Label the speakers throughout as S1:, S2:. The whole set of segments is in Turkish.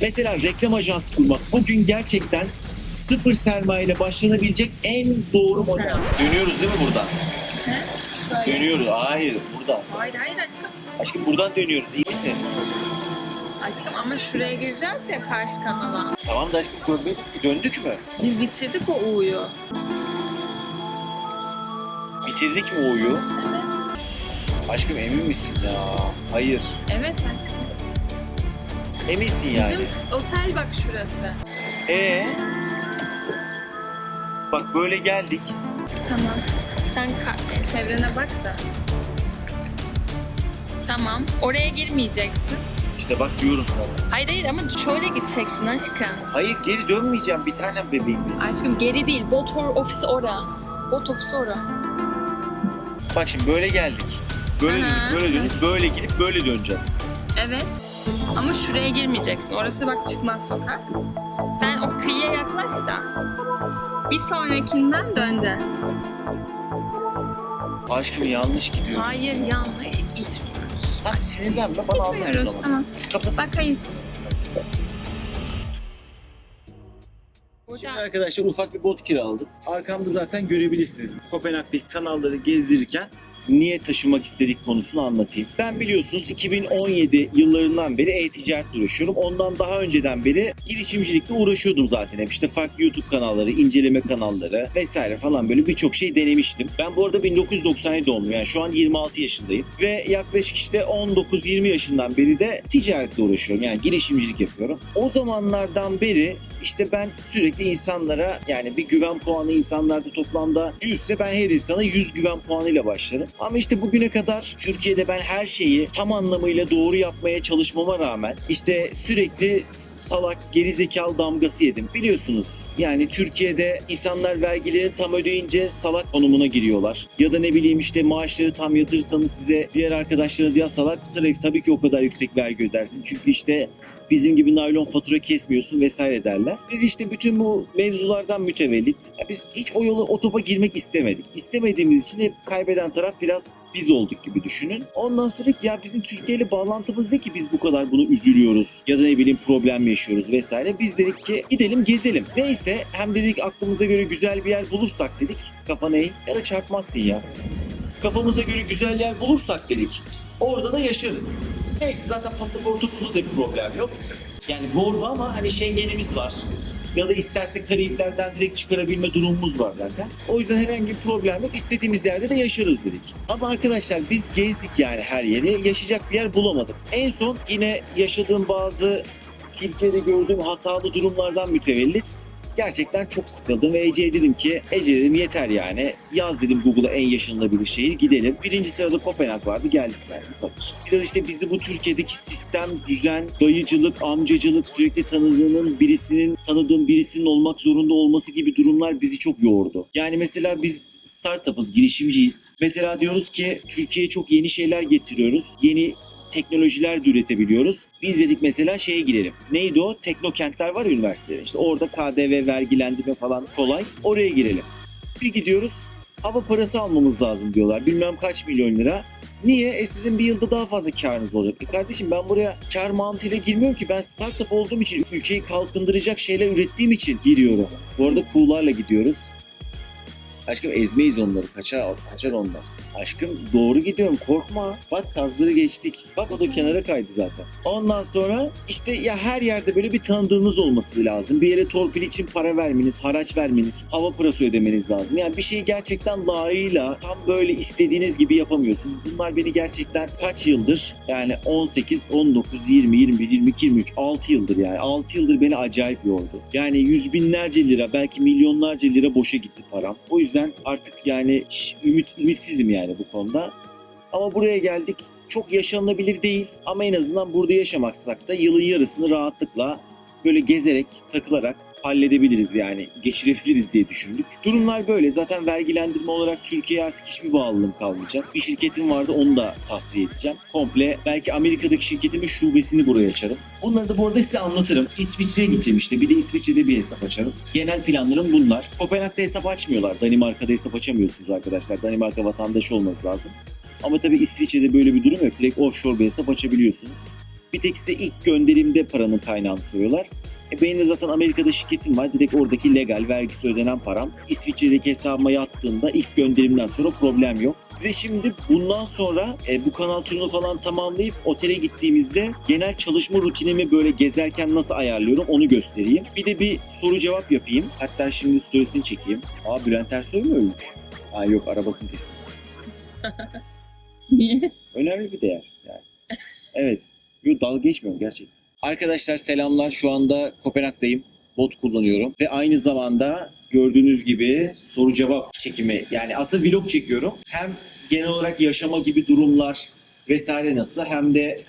S1: Mesela reklam ajansı kurmak bugün gerçekten sıfır sermaye ile başlanabilecek en doğru model. Dönüyoruz değil mi buradan?
S2: He?
S1: Dönüyoruz. Hayır buradan.
S2: Hayır hayır aşkım.
S1: Aşkım buradan dönüyoruz. İyi misin?
S2: Aşkım ama şuraya gireceğiz ya karşı kanala.
S1: Tamam da aşkım. Döndük mü?
S2: Biz bitirdik o U'yu.
S1: Bitirdik mi O'yu?
S2: Evet.
S1: Aşkım emin misin ya? Hayır.
S2: Evet aşkım.
S1: Eminsin yani.
S2: Bizim otel bak şurası.
S1: Ee? Bak böyle geldik.
S2: Tamam. Sen ka- çevrene bak da. Tamam. Oraya girmeyeceksin.
S1: İşte bak diyorum sana.
S2: Hayır hayır ama şöyle gideceksin aşkım.
S1: Hayır geri dönmeyeceğim bir tanem bebeğim benim.
S2: Aşkım geri değil. Bot or- ofisi ora. Bot ofisi ora.
S1: Bak şimdi böyle geldik. Böyle
S2: Aha.
S1: dönüp böyle dönüp böyle girip böyle döneceğiz.
S2: Evet. Ama şuraya girmeyeceksin. Orası bak çıkmaz sokak. Sen o kıyıya yaklaş da. Bir sonrakinden döneceğiz.
S1: Aşkım yanlış gidiyor.
S2: Hayır yanlış gitmiyoruz.
S1: Tam sinirlenme bana anlat o
S2: Gitmiyoruz
S1: zaman.
S2: tamam.
S1: Kapat.
S2: Bak hayır.
S1: Şimdi arkadaşlar ufak bir bot kiraladık. Arkamda zaten görebilirsiniz. Kopenhag'daki kanalları gezdirirken niye taşımak istedik konusunu anlatayım. Ben biliyorsunuz 2017 yıllarından beri e-ticaretle uğraşıyorum. Ondan daha önceden beri girişimcilikle uğraşıyordum zaten hep. İşte farklı YouTube kanalları, inceleme kanalları vesaire falan böyle birçok şey denemiştim. Ben bu arada 1997 doğumluyum. Yani şu an 26 yaşındayım. Ve yaklaşık işte 19-20 yaşından beri de ticaretle uğraşıyorum. Yani girişimcilik yapıyorum. O zamanlardan beri işte ben sürekli insanlara yani bir güven puanı insanlarda toplamda 100 ise ben her insana 100 güven puanıyla başlarım. Ama işte bugüne kadar Türkiye'de ben her şeyi tam anlamıyla doğru yapmaya çalışmama rağmen işte sürekli salak, gerizekalı damgası yedim. Biliyorsunuz yani Türkiye'de insanlar vergilerini tam ödeyince salak konumuna giriyorlar. Ya da ne bileyim işte maaşları tam yatırırsanız size diğer arkadaşlarınız ya salak mısın? Tabii ki o kadar yüksek vergi ödersin. Çünkü işte bizim gibi naylon fatura kesmiyorsun vesaire derler. Biz işte bütün bu mevzulardan mütevellit ya biz hiç o yola o girmek istemedik. İstemediğimiz için hep kaybeden taraf biraz biz olduk gibi düşünün. Ondan sonra ki ya bizim Türkiye ile bağlantımız ne ki biz bu kadar bunu üzülüyoruz ya da ne bileyim problem yaşıyoruz vesaire. Biz dedik ki gidelim gezelim. Neyse hem dedik aklımıza göre güzel bir yer bulursak dedik. Kafa eğ ya da çarpmazsın ya. Kafamıza göre güzel yer bulursak dedik. Orada da yaşarız. Neyse zaten pasaportumuzda da bir problem yok. Yani bordo ama hani Schengen'imiz var. Ya da istersek Karayipler'den direkt çıkarabilme durumumuz var zaten. O yüzden herhangi bir problem yok. İstediğimiz yerde de yaşarız dedik. Ama arkadaşlar biz gezdik yani her yeri. Yaşayacak bir yer bulamadık. En son yine yaşadığım bazı Türkiye'de gördüğüm hatalı durumlardan mütevellit gerçekten çok sıkıldım ve Ece'ye dedim ki Ece dedim yeter yani yaz dedim Google'a en yaşanılabilir şehir gidelim. Birinci sırada Kopenhag vardı geldik yani. Biraz işte bizi bu Türkiye'deki sistem, düzen, dayıcılık, amcacılık sürekli tanıdığının birisinin tanıdığım birisinin olmak zorunda olması gibi durumlar bizi çok yordu. Yani mesela biz startup'ız, girişimciyiz. Mesela diyoruz ki Türkiye'ye çok yeni şeyler getiriyoruz. Yeni teknolojiler de üretebiliyoruz. Biz dedik mesela şeye girelim. Neydi o? Teknokentler var üniversitelerin. İşte orada KDV, vergilendirme falan kolay. Oraya girelim. Bir gidiyoruz. Hava parası almamız lazım diyorlar. Bilmem kaç milyon lira. Niye? E sizin bir yılda daha fazla karınız olacak. E kardeşim ben buraya kar mantığıyla girmiyorum ki. Ben startup olduğum için, ülkeyi kalkındıracak şeyler ürettiğim için giriyorum. Bu arada kuğularla gidiyoruz. Aşkım ezmeyiz onları. Kaçar, kaçar onlar. Aşkım doğru gidiyorum korkma. Bak kazları geçtik. Bak o da kenara kaydı zaten. Ondan sonra işte ya her yerde böyle bir tanıdığınız olması lazım. Bir yere torpil için para vermeniz, haraç vermeniz, hava parası ödemeniz lazım. Yani bir şeyi gerçekten layığıyla tam böyle istediğiniz gibi yapamıyorsunuz. Bunlar beni gerçekten kaç yıldır yani 18, 19, 20, 21, 22, 23, 6 yıldır yani. 6 yıldır beni acayip yordu. Yani yüz binlerce lira belki milyonlarca lira boşa gitti param. O yüzden artık yani ümit, ümitsizim yani bu konuda. Ama buraya geldik. Çok yaşanılabilir değil ama en azından burada yaşamaksak da yılın yarısını rahatlıkla böyle gezerek, takılarak halledebiliriz yani geçirebiliriz diye düşündük. Durumlar böyle. Zaten vergilendirme olarak Türkiye'ye artık hiçbir bağlılığım kalmayacak. Bir şirketim vardı onu da tasfiye edeceğim. Komple belki Amerika'daki şirketimin şubesini buraya açarım. Bunları da bu arada size anlatırım. İsviçre'ye gideceğim işte. Bir de İsviçre'de bir hesap açarım. Genel planlarım bunlar. Kopenhag'da hesap açmıyorlar. Danimarka'da hesap açamıyorsunuz arkadaşlar. Danimarka vatandaşı olmanız lazım. Ama tabii İsviçre'de böyle bir durum yok. Direkt offshore bir hesap açabiliyorsunuz. Bir tek size ilk gönderimde paranın kaynağını soruyorlar. E benim de zaten Amerika'da şirketim var. Direkt oradaki legal vergisi ödenen param. İsviçre'deki hesabıma yattığında ilk gönderimden sonra problem yok. Size şimdi bundan sonra e, bu kanal turunu falan tamamlayıp otele gittiğimizde genel çalışma rutinimi böyle gezerken nasıl ayarlıyorum onu göstereyim. Bir de bir soru cevap yapayım. Hatta şimdi storiesini çekeyim. Aa Bülent Ersoy mu ölmüş? Aa yok arabasını teslim.
S2: Niye?
S1: Önemli bir değer yani. Evet. Yo, dalga geçmiyorum gerçekten. Arkadaşlar selamlar. Şu anda Kopenhag'dayım. Bot kullanıyorum. Ve aynı zamanda gördüğünüz gibi soru cevap çekimi. Yani aslında vlog çekiyorum. Hem genel olarak yaşama gibi durumlar vesaire nasıl hem de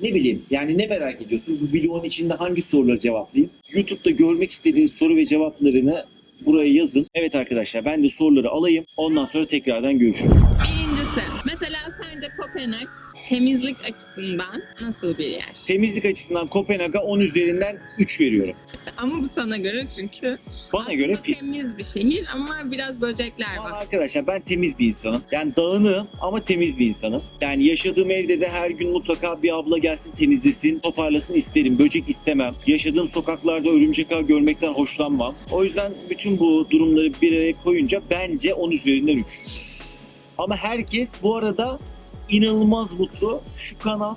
S1: ne bileyim yani ne merak ediyorsun? Bu vlogun içinde hangi soruları cevaplayayım? YouTube'da görmek istediğiniz soru ve cevaplarını buraya yazın. Evet arkadaşlar ben de soruları alayım. Ondan sonra tekrardan görüşürüz.
S2: Birincisi, mesela sence Kopenhag temizlik açısından nasıl bir yer?
S1: Temizlik açısından Kopenhag'a 10 üzerinden 3 veriyorum.
S2: Ama bu sana göre çünkü
S1: Bana
S2: aslında
S1: göre pis.
S2: temiz bir şehir ama biraz böcekler
S1: Vallahi
S2: var.
S1: arkadaşlar ben temiz bir insanım. Yani dağınığım ama temiz bir insanım. Yani yaşadığım evde de her gün mutlaka bir abla gelsin temizlesin, toparlasın isterim. Böcek istemem. Yaşadığım sokaklarda örümcek ağ görmekten hoşlanmam. O yüzden bütün bu durumları bir araya koyunca bence 10 üzerinden 3. Ama herkes bu arada inanılmaz mutlu. Şu kanal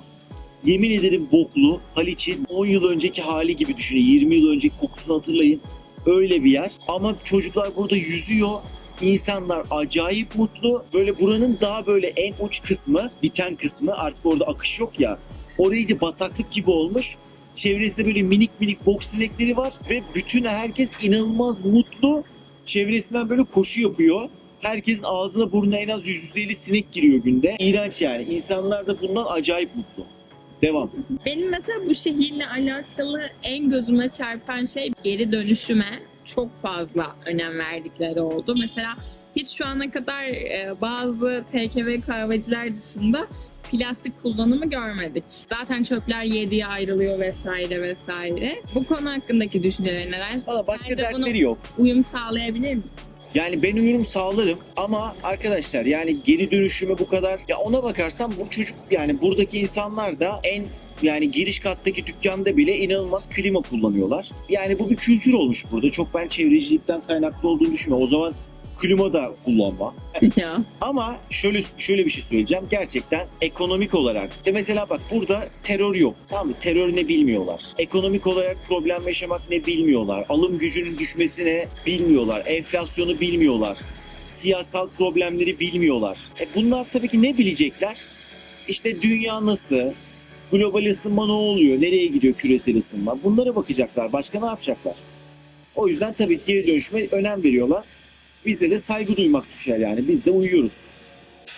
S1: yemin ederim boklu. Haliç'in 10 yıl önceki hali gibi düşünün. 20 yıl önceki kokusunu hatırlayın. Öyle bir yer. Ama çocuklar burada yüzüyor. İnsanlar acayip mutlu. Böyle buranın daha böyle en uç kısmı, biten kısmı artık orada akış yok ya. Orayı bataklık gibi olmuş. Çevresinde böyle minik minik boks sinekleri var ve bütün herkes inanılmaz mutlu. Çevresinden böyle koşu yapıyor. Herkesin ağzına burnuna en az 150 sinek giriyor günde. İğrenç yani. İnsanlar da bundan acayip mutlu. Devam.
S2: Benim mesela bu şehirle alakalı en gözüme çarpan şey geri dönüşüme çok fazla önem verdikleri oldu. Mesela hiç şu ana kadar e, bazı TKV kahveciler dışında plastik kullanımı görmedik. Zaten çöpler yediye ayrılıyor vesaire vesaire. Bu konu hakkındaki düşünceleri neler?
S1: Valla başka
S2: Bence
S1: dertleri yok.
S2: Uyum sağlayabilir mi?
S1: Yani ben uyum sağlarım ama arkadaşlar yani geri dönüşüme bu kadar ya ona bakarsam bu çocuk yani buradaki insanlar da en yani giriş kattaki dükkanda bile inanılmaz klima kullanıyorlar. Yani bu bir kültür olmuş burada. Çok ben çevrecilikten kaynaklı olduğunu düşünmüyorum. O zaman klima da kullanma.
S2: ya.
S1: Ama şöyle şöyle bir şey söyleyeceğim. Gerçekten ekonomik olarak. İşte mesela bak burada terör yok. Tamam mı? Terör ne bilmiyorlar. Ekonomik olarak problem yaşamak ne bilmiyorlar. Alım gücünün düşmesine bilmiyorlar. Enflasyonu bilmiyorlar. Siyasal problemleri bilmiyorlar. E bunlar tabii ki ne bilecekler? İşte dünya nasıl? Global ısınma ne oluyor? Nereye gidiyor küresel ısınma? Bunlara bakacaklar. Başka ne yapacaklar? O yüzden tabii geri dönüşüme önem veriyorlar. Bize de saygı duymak düşer yani. Biz de uyuyoruz.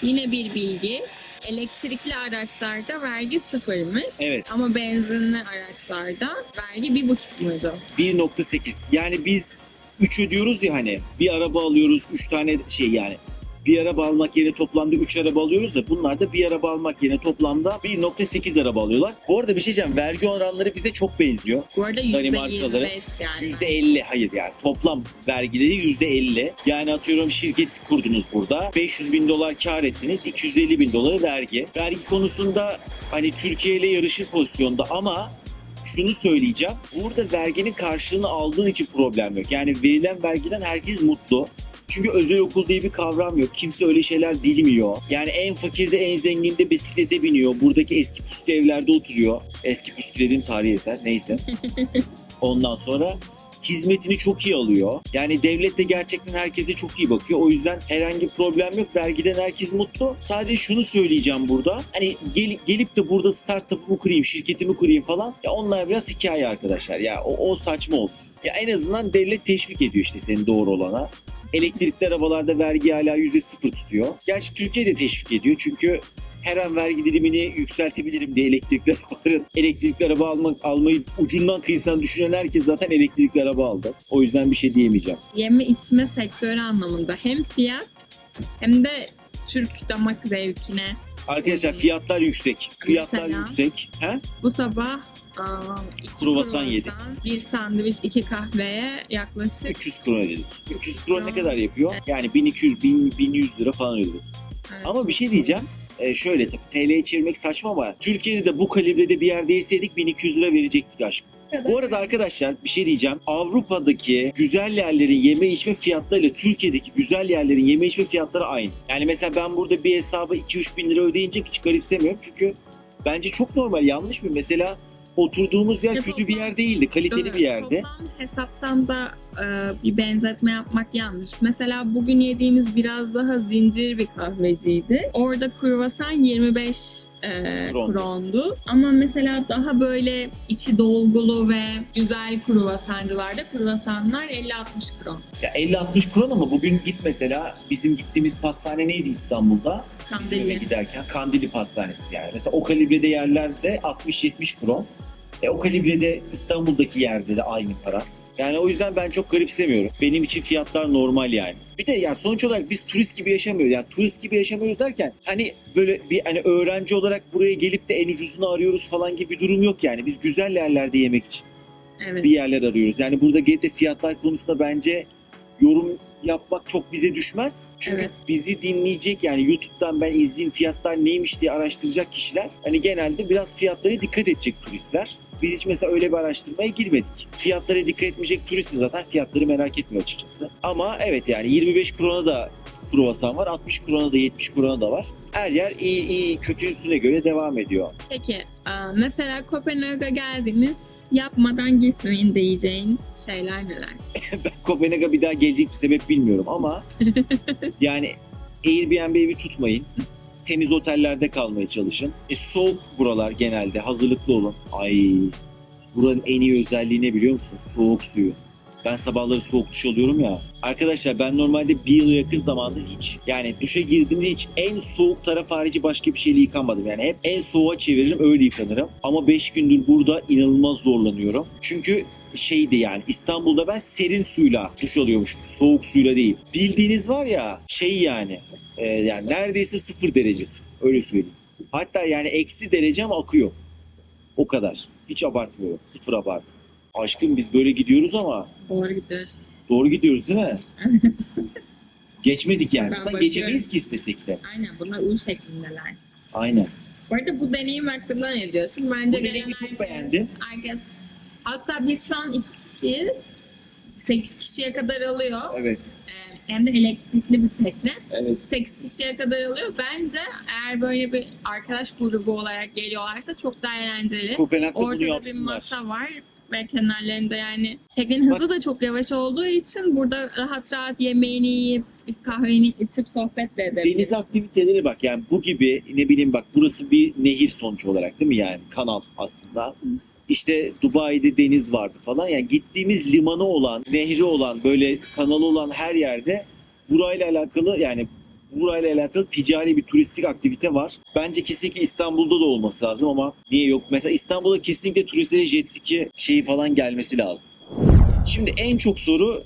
S2: Yine bir bilgi. Elektrikli araçlarda vergi sıfırmış.
S1: Evet.
S2: Ama benzinli araçlarda vergi bir buçuk muydu?
S1: 1.8. Yani biz 3 ödüyoruz ya hani. Bir araba alıyoruz 3 tane şey yani. Bir araba almak yerine toplamda 3 araba alıyoruz ya bunlar da bir araba almak yerine toplamda 1.8 araba alıyorlar. Bu arada bir şey diyeceğim vergi oranları bize çok benziyor.
S2: Bu arada beş yani.
S1: %50 hayır yani toplam vergileri %50. Yani atıyorum şirket kurdunuz burada. 500 bin dolar kar ettiniz. 250 bin doları vergi. Vergi konusunda hani Türkiye ile yarışır pozisyonda ama şunu söyleyeceğim. Burada verginin karşılığını aldığın için problem yok. Yani verilen vergiden herkes mutlu. Çünkü özel okul diye bir kavram yok. Kimse öyle şeyler bilmiyor. Yani en fakir de en zengin de bisiklete biniyor. Buradaki eski püskü evlerde oturuyor. Eski püskü dediğim tarihi eser. Neyse. Ondan sonra hizmetini çok iyi alıyor. Yani devlet de gerçekten herkese çok iyi bakıyor. O yüzden herhangi bir problem yok. Vergiden herkes mutlu. Sadece şunu söyleyeceğim burada. Hani gel- gelip de burada startup'ımı kurayım, şirketimi kurayım falan. Ya onlar biraz hikaye arkadaşlar. Ya o, o saçma olur. Ya en azından devlet teşvik ediyor işte senin doğru olana. Elektrikli arabalarda vergi hala %0 tutuyor. Gerçi Türkiye de teşvik ediyor çünkü her an vergi dilimini yükseltebilirim diye elektrikli arabaların elektrikli araba almak almayı ucundan kıyısından düşünen herkes zaten elektrikli araba aldı. O yüzden bir şey diyemeyeceğim.
S2: Yeme içme sektörü anlamında hem fiyat hem de Türk damak zevkine.
S1: Arkadaşlar fiyatlar yüksek. Fiyatlar
S2: Mesela?
S1: yüksek. He?
S2: Bu sabah aa, iki
S1: Kruvasan yedik.
S2: Bir sandviç, iki kahveye yaklaşık
S1: 300 kron ödedik. 300 kron ne kadar yapıyor? Yani 1200 1000 1100 lira falan ödedik.
S2: evet,
S1: Ama bir şey diyeceğim. e, şöyle tabii TL'ye çevirmek saçma ama Türkiye'de de bu kalibrede bir yerde yeseydik 1200 lira verecektik aşkım. Bu arada arkadaşlar bir şey diyeceğim. Avrupa'daki güzel yerlerin yeme içme fiyatlarıyla Türkiye'deki güzel yerlerin yeme içme fiyatları aynı. Yani mesela ben burada bir hesabı 2-3 bin lira ödeyince hiç garipsemiyorum. Çünkü bence çok normal. Yanlış mı? Mesela oturduğumuz yer kötü bir yer değildi. Kaliteli
S2: Evet,
S1: bir yerde.
S2: Toplam hesaptan da e, bir benzetme yapmak yanlış. Mesela bugün yediğimiz biraz daha zincir bir kahveciydi. Orada kruvasan 25 e,
S1: Kron.
S2: krondu. Ama mesela daha böyle içi dolgulu ve güzel kruvasancılarda kruvasanlar 50-60 kron.
S1: Ya 50-60 kron ama bugün git mesela bizim gittiğimiz pastane neydi İstanbul'da?
S2: Tam
S1: Bizim eve giderken Kandili Pastanesi yani. Mesela o kalibrede yerlerde 60-70 kron. E, o kalibrede İstanbul'daki yerde de aynı para. Yani o yüzden ben çok garipsemiyorum. Benim için fiyatlar normal yani. Bir de ya sonuç olarak biz turist gibi yaşamıyoruz. Yani turist gibi yaşamıyoruz derken hani böyle bir hani öğrenci olarak buraya gelip de en ucuzunu arıyoruz falan gibi bir durum yok yani. Biz güzel yerlerde yemek için
S2: Evet.
S1: bir yerler arıyoruz. Yani burada gelip de fiyatlar konusunda bence yorum yapmak çok bize düşmez. Çünkü
S2: Evet.
S1: bizi dinleyecek yani YouTube'dan ben izleyeyim fiyatlar neymiş diye araştıracak kişiler hani genelde biraz fiyatlara dikkat edecek turistler. Biz hiç mesela öyle bir araştırmaya girmedik. Fiyatlara dikkat etmeyecek turist zaten fiyatları merak etmiyor açıkçası. Ama evet yani 25 krona da kruvasan var, 60 krona da 70 krona da var. Her yer iyi iyi kötüsüne göre devam ediyor.
S2: Peki mesela Kopenhag'a geldiniz yapmadan gitmeyin diyeceğin şeyler neler?
S1: ben Kopenhag'a bir daha gelecek bir sebep bilmiyorum ama yani Airbnb evi tutmayın. Temiz otellerde kalmaya çalışın. E, soğuk buralar genelde. Hazırlıklı olun. Ay buranın en iyi özelliği ne biliyor musun? Soğuk suyu. Ben sabahları soğuk duş alıyorum ya. Arkadaşlar ben normalde bir yılı yakın zamandır hiç yani duşa girdiğimde hiç en soğuk taraf harici başka bir şeyle yıkanmadım. Yani hep en soğuğa çeviririm öyle yıkanırım. Ama 5 gündür burada inanılmaz zorlanıyorum. Çünkü şeydi yani İstanbul'da ben serin suyla duş alıyormuşum. Soğuk suyla değil. Bildiğiniz var ya şey yani e, yani neredeyse sıfır derece su. Öyle söyleyeyim. Hatta yani eksi derece ama akıyor. O kadar. Hiç abartmıyorum. Sıfır abartı. Aşkım biz böyle gidiyoruz ama
S2: Doğru gidiyoruz.
S1: doğru gidiyoruz değil mi? Geçmedik yani. Zaten geçemeyiz ki istesek de.
S2: Aynen bunlar U şeklindeler.
S1: Aynen.
S2: Bu arada bu deneyim hakkında ne diyorsun? Bence
S1: Bu deneyimi çok
S2: herkes-
S1: beğendim.
S2: Herkes, hatta biz şu an iki kişiyiz. 8 kişiye kadar alıyor.
S1: Evet.
S2: Ee, hem de elektrikli bir tekne.
S1: Evet.
S2: 8 kişiye kadar alıyor. Bence eğer böyle bir arkadaş grubu olarak geliyorlarsa çok daha eğlenceli.
S1: Kopenhag'da bunu
S2: Ortada bir
S1: yapsınlar.
S2: masa var ve kenarlarında yani teknenin hızı da çok yavaş olduğu için burada rahat rahat yemeğini yiyip kahveni içip sohbet de edebilirsin.
S1: Deniz aktiviteleri bak yani bu gibi ne bileyim bak burası bir nehir sonuç olarak değil mi yani kanal aslında. İşte Dubai'de deniz vardı falan yani gittiğimiz limanı olan, nehri olan, böyle kanalı olan her yerde burayla alakalı yani burayla alakalı ticari bir turistik aktivite var. Bence kesinlikle İstanbul'da da olması lazım ama niye yok? Mesela İstanbul'da kesinlikle turistlere jet ski şeyi falan gelmesi lazım. Şimdi en çok soru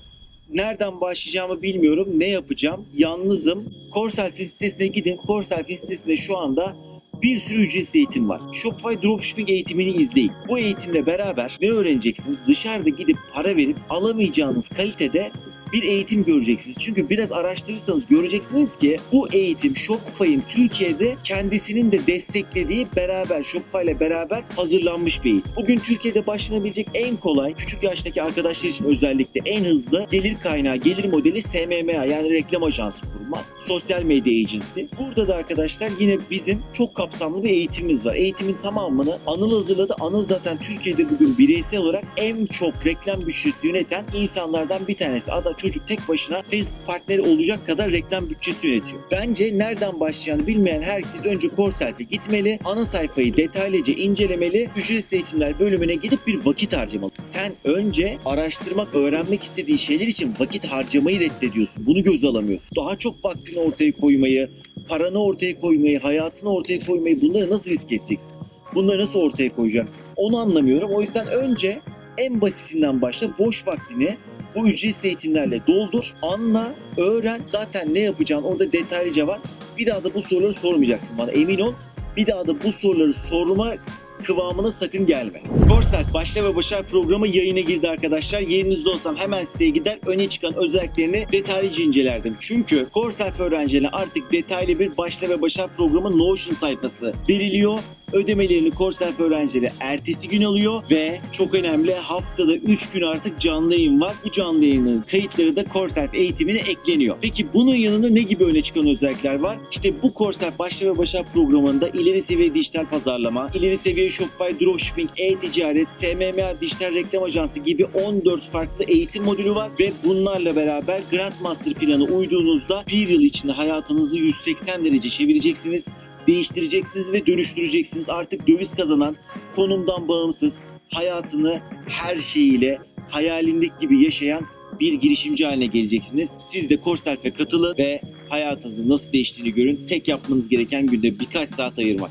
S1: nereden başlayacağımı bilmiyorum. Ne yapacağım? Yalnızım. Corselfin sitesine gidin. Corselfin sitesinde şu anda bir sürü ücretsiz eğitim var. Shopify Dropshipping eğitimini izleyin. Bu eğitimle beraber ne öğreneceksiniz? Dışarıda gidip para verip alamayacağınız kalitede bir eğitim göreceksiniz. Çünkü biraz araştırırsanız göreceksiniz ki bu eğitim Shopify'ın Türkiye'de kendisinin de desteklediği beraber Shopify ile beraber hazırlanmış bir eğitim. Bugün Türkiye'de başlanabilecek en kolay küçük yaştaki arkadaşlar için özellikle en hızlı gelir kaynağı, gelir modeli SMMA yani reklam ajansı kurma. Sosyal medya agency. Burada da arkadaşlar yine bizim çok kapsamlı bir eğitimimiz var. Eğitimin tamamını Anıl hazırladı. Anıl zaten Türkiye'de bugün bireysel olarak en çok reklam bütçesi yöneten insanlardan bir tanesi. Ada çocuk tek başına Facebook partneri olacak kadar reklam bütçesi yönetiyor. Bence nereden başlayacağını bilmeyen herkes önce Corsel'e gitmeli. Ana sayfayı detaylıca incelemeli. Ücretsiz eğitimler bölümüne gidip bir vakit harcamalı. Sen önce araştırmak, öğrenmek istediğin şeyler için vakit harcamayı reddediyorsun. Bunu göze alamıyorsun. Daha çok vaktini ortaya koymayı, paranı ortaya koymayı, hayatını ortaya koymayı bunları nasıl risk edeceksin? Bunları nasıl ortaya koyacaksın? Onu anlamıyorum. O yüzden önce en basitinden başla. Boş vaktini bu ücretsiz eğitimlerle doldur, anla, öğren. Zaten ne yapacağın orada detaylıca var. Bir daha da bu soruları sormayacaksın bana emin ol. Bir daha da bu soruları sorma kıvamına sakın gelme. Korself Başla ve Başar programı yayına girdi arkadaşlar. Yerinizde olsam hemen siteye gider öne çıkan özelliklerini detaylıca incelerdim. Çünkü Korself öğrencilerine artık detaylı bir Başla ve Başar programı Notion sayfası veriliyor ödemelerini Korself öğrencileri ertesi gün alıyor ve çok önemli haftada 3 gün artık canlı yayın var. Bu canlı yayının kayıtları da Korself eğitimine ekleniyor. Peki bunun yanında ne gibi öne çıkan özellikler var? İşte bu Korself Başla ve Başar programında ileri seviye dijital pazarlama, ileri seviye Shopify, dropshipping, e-ticaret, SMMA, dijital reklam ajansı gibi 14 farklı eğitim modülü var ve bunlarla beraber Grandmaster planı uyduğunuzda bir yıl içinde hayatınızı 180 derece çevireceksiniz değiştireceksiniz ve dönüştüreceksiniz. Artık döviz kazanan, konumdan bağımsız, hayatını her şeyiyle hayalindeki gibi yaşayan bir girişimci haline geleceksiniz. Siz de Korself'e katılın ve hayatınızın nasıl değiştiğini görün. Tek yapmanız gereken günde birkaç saat ayırmak.